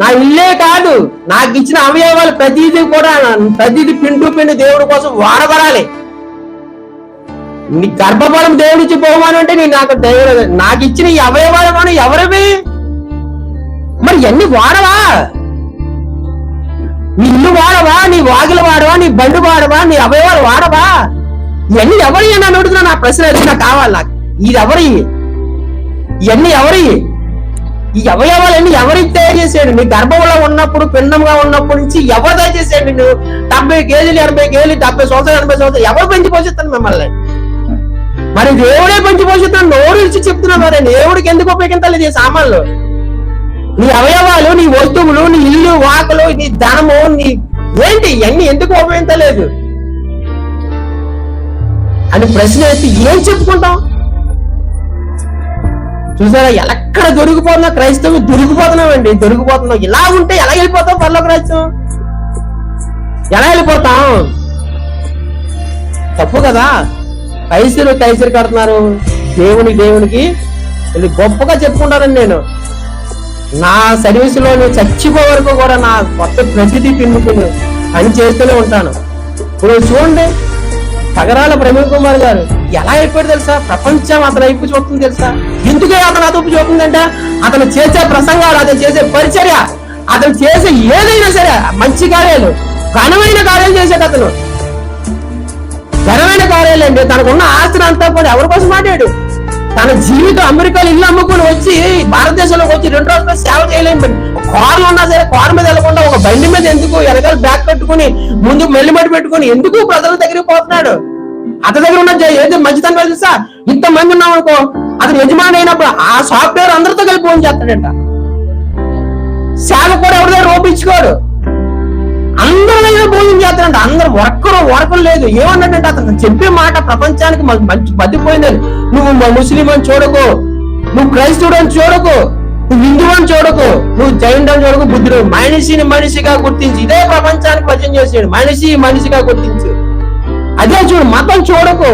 నా ఇల్లే కాదు నాకు ఇచ్చిన అవయవాలు ప్రతిదీ కూడా ప్రతిదీ పిండు పిండి దేవుడి కోసం వాడబడాలి. నీ గర్భఫలం దేవుడిచ్చి పోవాను అంటే నేను నాకు దేవుడు నాకు ఇచ్చిన ఈ అవయవాలు మనం ఎవరివి? మరి ఎన్ని వాడవా? నీ ఇల్లు వాడవా? నీ వాకిలు వాడవా? నీ బండి వాడవా? నీ అవయవాలు వాడవా? ఇవన్నీ ఎవరి అని అడుగుతున్నా నా ప్రశ్న అది కావాలి నాకు. ఇది ఎవరి? ఇవన్నీ ఎవరి? ఈ అవయవాలన్నీ ఎవరికి తయారు చేసాడు నీ గర్భంలో ఉన్నప్పుడు పిండంగా ఉన్నప్పటి నుంచి ఎవరు తయారు చేసాడు నిన్ను? డెబ్బై కేజీలు ఎనభై కేజీలు డెబ్బై సంవత్సరాలు ఎనభై సంవత్సరాలు ఎవరు పెంచి పోషిస్తాను మిమ్మల్ని? మరి దేవుడే పెంచి పోషిస్తాను నోరు ఇచ్చి చెప్తున్నా మరి. దేవుడికి ఎందుకు ఉపయోగించాలి ఈ సామాన్లు? నీ అవయవాలు నీ వస్తువులు నీ ఇల్లు వాకలు నీ ధనము నీ ఏంటి? ఇవన్నీ ఎందుకు ఉపయోగించలేదు? అని ప్రశ్న వేస్తే ఏం చెప్పుకుంటాం? చూసారా? ఎక్కడ దొరికిపోతున్నా క్రైస్తవం దొరికిపోతున్నామండి. దొరికిపోతున్నాం. ఇలా ఉంటే ఎలా వెళ్ళిపోతాం పర్లో క్రైస్తవం ఎలా వెళ్ళిపోతాం? తప్పు కదా. కైసరు కైసరు కడుతున్నారు. దేవుని దేవునికి. గొప్పగా చెప్పుకుంటానండి నేను. నా సర్వీస్లో నేను చచ్చిపో వరకు కూడా నా కొత్త ప్రతిదీ పిండుకుని పని చేస్తూనే ఉంటాను. ఇప్పుడు చూడండి. తగరాల ప్రవీణ్ కుమార్ గారు ఎలా అయిపోయాడు తెలుసా? ప్రపంచం అతను వైపు చూస్తుంది తెలుసా? ఎందుకే అతను అదుపు చూస్తుందంటే అతను చేసే ప్రసంగాలు అతను చేసే పరిచర్య అతను చేసే ఏదైనా సరే మంచి కార్యాలు ఘనమైన కార్యాలు చేశాడు అతను. ఘనమైన కార్యాలు అండి తనకున్న ఆస్తిని అంతా కూడా ఎవరి కోసం మాట్లాడు తన జీవితం అమెరికాలో ఇల్లు అమ్ముకుని వచ్చి భారతదేశంలోకి వచ్చి రెండు రోజులు సేవ చేయలేము కార్లు ఉన్నా సరే కార్ మీద వెళ్ళకుండా ఒక బండి మీద ఎందుకు వెనకాల బ్యాగ్ కట్టుకుని ముందు మెల్లిమడి పెట్టుకుని ఎందుకు ప్రజల దగ్గరికి పోతున్నాడు? అతని దగ్గర ఉన్న ఏదో ఏది మంచితనం తెలుసా ఇంత మంది ఉన్నాం అనుకో అతను యజమాని అయినప్పుడు ఆ సాఫ్ట్వేర్ అందరితో కలిపి ఫోన్ చేస్తాడంట. సేవ కూడా ఎవరి దగ్గర ఓపించుకోడు. అందరూ దగ్గర భోజనం చేస్తాడంట అందరు ఒక్కరు ఒరకం లేదు. ఏమన్నాడంటే అతను చెప్పే మాట ప్రపంచానికి మాకు మంచి బతిపోయిందని నువ్వు ముస్లిం అని చూడకు. నువ్వు క్రైస్తవుడు అని చూడకు. నువ్వు హిందువు అని చూడకు. నువ్వు జైన్ అని చూడకు. బుద్ధుడు మనిషిని మనిషిగా గుర్తించి ఇదే ప్రపంచానికి పరిచయం చేసాడు. మనిషి మనిషిగా గుర్తించు. అదే చూడు మతం చూడకు.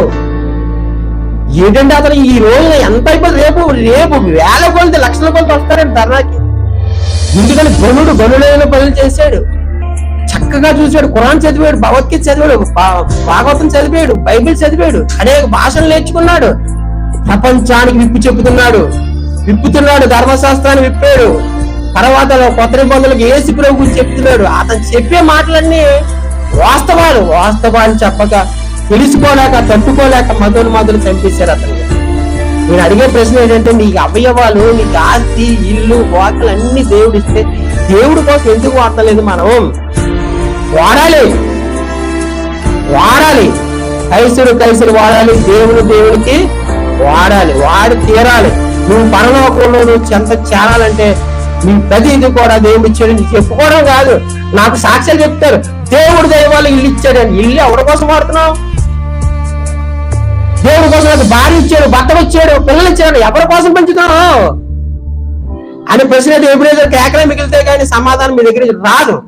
ఏంటంటే అతను ఈ రోజున ఎంత అయిపోతుంది రేపు రేపు వేల కొలిది లక్షల కొలిది వస్తారని ధర్నాకి. ఎందుకని గనుడు గనుడైన పనులు చేశాడు. చక్కగా చూశాడు కురాన్ చదివాడు భగవద్గీత చదివాడు భాగవతం చదివాడు బైబిల్ చదివాడు అనేక భాషలు నేర్చుకున్నాడు. ప్రపంచానికి విప్పు చెబుతున్నాడు. విప్పుతున్నాడు ధర్మశాస్త్రాన్ని విప్పాడు. తర్వాత కొత్త నిబంధనలకు ఏసు ప్రభు గురించి చెప్తున్నాడు. అతను చెప్పే మాటలన్నీ వాస్తవాలు. వాస్తవాన్ని చెప్పక తెలుసుకోలేక తట్టుకోలేక మధులు మధులు చంపేశారు అతను. నేను అడిగే ప్రశ్న ఏంటంటే నీ అవయవాలు నీ ఆస్తి ఇల్లు వాకలు అన్ని దేవుడు ఇస్తే దేవుడి కోసం ఎందుకు వాడతలేదు మనం? వాడాలి వాడాలి కైసుడు కైసుడు వాడాలి దేవుడు దేవుడికి వాడాలి. వాడి తీరాలి. నువ్వు పరలోకంలో నువ్వు చెంత చేరాలంటే నీ ప్రతిది కూడా దేవుడు ఇచ్చాడు. నీకు చెప్పుకోవడం కాదు. నాకు సాక్ష్యాలు చెప్తారు. దేవుడు దైవాలు ఇల్లు ఇచ్చాడని ఇల్లు ఎవరి కోసం వాడుతున్నావు? దేవుడి కోసం నాకు భార్య ఇచ్చాడు భర్తలు ఇచ్చాడు పిల్లలు ఇచ్చాడు. ఎవరి కోసం పెంచుతున్నావు? అని ప్రశ్న అయితే ఎప్పుడైతే కేకలే మిగిలితే కానీ సమాధానం మీ దగ్గర రాదు.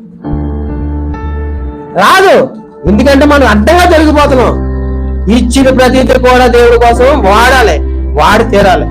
రాదు. ఎందుకంటే మనం అడ్డంగా జరిగిపోతున్నాం. ఇచ్చిన ప్రతీతి కూడా దేవుడి కోసం వాడాలి. వాడి తీరాలి.